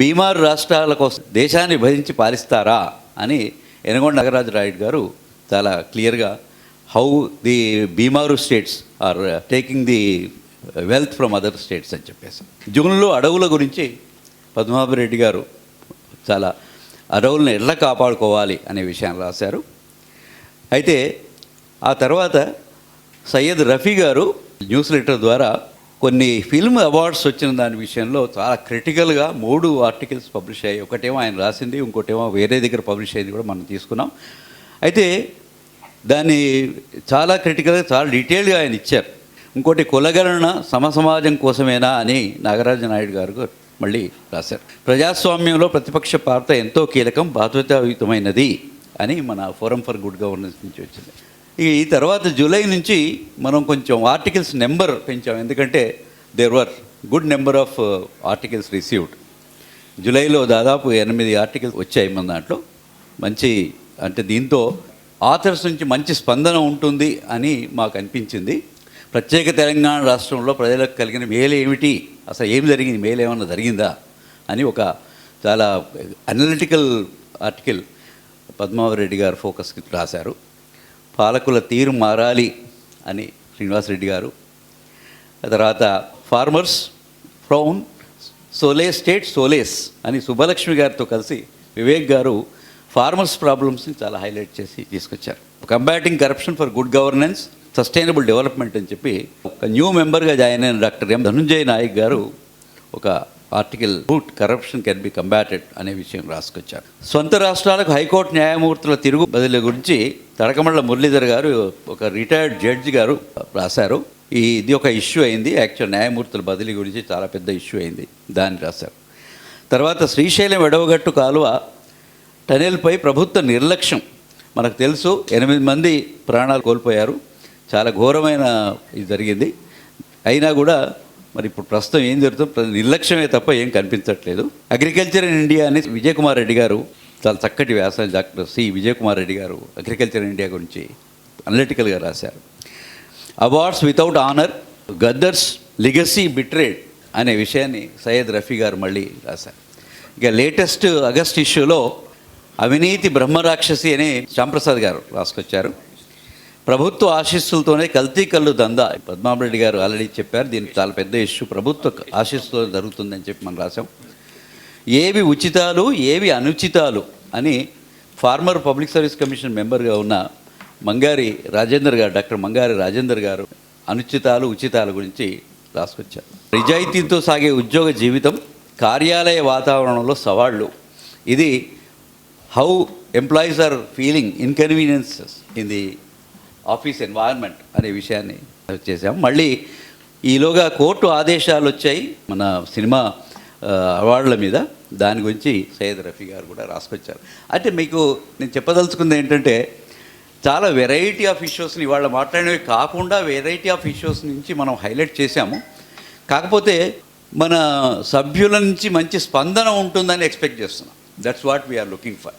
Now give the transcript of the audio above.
బీమారు రాష్ట్రాల కోసం దేశాన్ని భరించి పాలిస్తారా అని ఎనగొండ నగరాజు రాయుడు గారు చాలా క్లియర్గా how the BIMARU states are taking the wealth from other states అని చెప్పేసి. జూన్లో అడవుల గురించి పద్మాభిరెడ్డి గారు చాలా అడవులను ఎట్లా కాపాడుకోవాలి అనే విషయాన్ని రాశారు. అయితే ఆ తర్వాత సయ్యద్ రఫీ గారు న్యూస్ లెటర్ ద్వారా కొన్ని ఫిల్మ్ అవార్డ్స్ వచ్చిన దాని విషయంలో చాలా క్రిటికల్గా మూడు ఆర్టికల్స్ పబ్లిష్ అయ్యాయి. ఒకటేమో ఆయన రాసింది ఇంకోటేమో వేరే దగ్గర పబ్లిష్ అయింది కూడా మనం తీసుకున్నాం. అయితే దాన్ని చాలా క్రిటికల్గా చాలా డీటెయిల్గా ఆయన ఇచ్చారు. ఇంకోటి కులగణన సమసమాజం కోసమేనా అని నాగరాజ నాయుడు గారు మళ్ళీ రాశారు. ప్రజాస్వామ్యంలో ప్రతిపక్ష పాత్ర ఎంతో కీలకం బాధ్యతాయుతమైనది అని మన ఫోరం ఫర్ గుడ్ గవర్నెన్స్ నుంచి వచ్చింది. ఈ తర్వాత జూలై నుంచి మనం కొంచెం ఆర్టికల్స్ నెంబర్ పెంచాం. ఎందుకంటే there were good number of articles received జూలైలో దాదాపు ఎనిమిది ఆర్టికల్స్ వచ్చాయి మన దాంట్లో. మంచి అంటే దీంతో ఆథర్స్ నుంచి మంచి స్పందన ఉంటుంది అని మాకు అనిపించింది. ప్రత్యేక తెలంగాణ రాష్ట్రంలో ప్రజలకు కలిగిన మేలు ఏమిటి? అసలు ఏం జరిగింది? మేలు ఏమన్నా జరిగిందా? అని ఒక చాలా అనలిటికల్ ఆర్టికల్ పద్మావరెడ్డి గారు ఫోకస్కి రాశారు. పాలకుల తీరు మారాలి అని శ్రీనివాసరెడ్డి గారు. ఆ తర్వాత ఫార్మర్స్ ఫ్రౌన్ సోలే స్టేట్ సోలేస్ అని సుబ్బలక్ష్మి గారితో కలిసి వివేక్ గారు ఫార్మర్స్ ప్రాబ్లమ్స్ని చాలా హైలైట్ చేసి తీసుకొచ్చారు. Combating corruption for good governance sustainable development అని చెప్పి ఒక న్యూ మెంబర్గా జాయిన్ అయిన డాక్టర్ ఎం. ధనుంజయ్ నాయక్ గారు ఒక article root corruption can be combated అనే విషయం రాసుకొచ్చారు. సొంత రాష్ట్రాలకు హైకోర్టు న్యాయమూర్తుల తిరుగు బదిలీ గురించి తడకమళ్ళ మురళీధర్ గారు ఒక రిటైర్డ్ జడ్జి గారు రాశారు. ఈ ఇది ఒక ఇష్యూ అయింది. యాక్చువల్ న్యాయమూర్తుల బదిలీ గురించి చాలా పెద్ద ఇష్యూ అయింది. దాన్ని రాశారు. తర్వాత శ్రీశైలం ఎడవగట్టు కాలువ టనెల్పై ప్రభుత్వ నిర్లక్ష్యం మనకు తెలుసు. ఎనిమిది మంది ప్రాణాలు కోల్పోయారు. చాలా ఘోరమైన ఇది జరిగింది. అయినా కూడా మరి ఇప్పుడు ప్రస్తుతం ఏం జరుగుతుంది నిర్లక్ష్యమే తప్ప ఏం కనిపించట్లేదు. అగ్రికల్చర్ ఇన్ ఇండియా అని విజయ్ కుమార్ రెడ్డి గారు చాలా చక్కటి వ్యాసాలు డాక్టర్ సి విజయ్ కుమార్ రెడ్డి గారు అగ్రికల్చర్ ఇండియా గురించి అనలిటికల్గా రాశారు. Awards without honour Gaddar's legacy betrayed అనే విషయాన్ని సయ్యద్ రఫీ గారు మళ్ళీ రాశారు. ఇక లేటెస్ట్ ఆగస్ట్ ఇష్యూలో అవినీతి బ్రహ్మరాక్షసి అని శ్యాంప్రసాద్ గారు రాసుకొచ్చారు. ప్రభుత్వ ఆశీస్సులతోనే కల్తీ కళ్ళు దందా. పద్మారెడ్డి గారు ఆల్రెడీ చెప్పారు దీనికి చాలా పెద్ద ఇష్యూ. ప్రభుత్వ ఆశీస్సుతో జరుగుతుందని చెప్పి మనం రాసాం ఏవి ఉచితాలు ఏవి అనుచితాలు అని ఫార్మర్ పబ్లిక్ సర్వీస్ కమిషన్ మెంబర్గా ఉన్న మంగారి రాజేందర్ గారు డాక్టర్ మంగారి రాజేందర్ గారు అనుచితాలు ఉచితాల గురించి రాసుకొచ్చారు. నిజాయితీతో సాగే ఉద్యోగ జీవితం కార్యాలయ వాతావరణంలో సవాళ్ళు ఇది how employees are feeling inconveniences in the office environment అనే విషయాన్ని చేసాం మళ్ళీ ఈలోగా కోర్టు ఆదేశాలు వచ్చాయి మన సినిమా అవార్డుల మీద. దాని గురించి సయ్యద్ రఫీ గారు కూడా రాసుకొచ్చారు. అంటే మీకు నేను చెప్పదలుచుకుంది ఏంటంటే చాలా వెరైటీ ఆఫ్ ఇష్యూస్ని ఇవాళ మాట్లాడినవి కాకుండా వెరైటీ ఆఫ్ ఇష్యూస్ నుంచి మనం హైలైట్ చేశాము. కాకపోతే మన సభ్యుల నుంచి మంచి స్పందన ఉంటుందని ఎక్స్పెక్ట్ చేస్తున్నాం. That's what we're looking for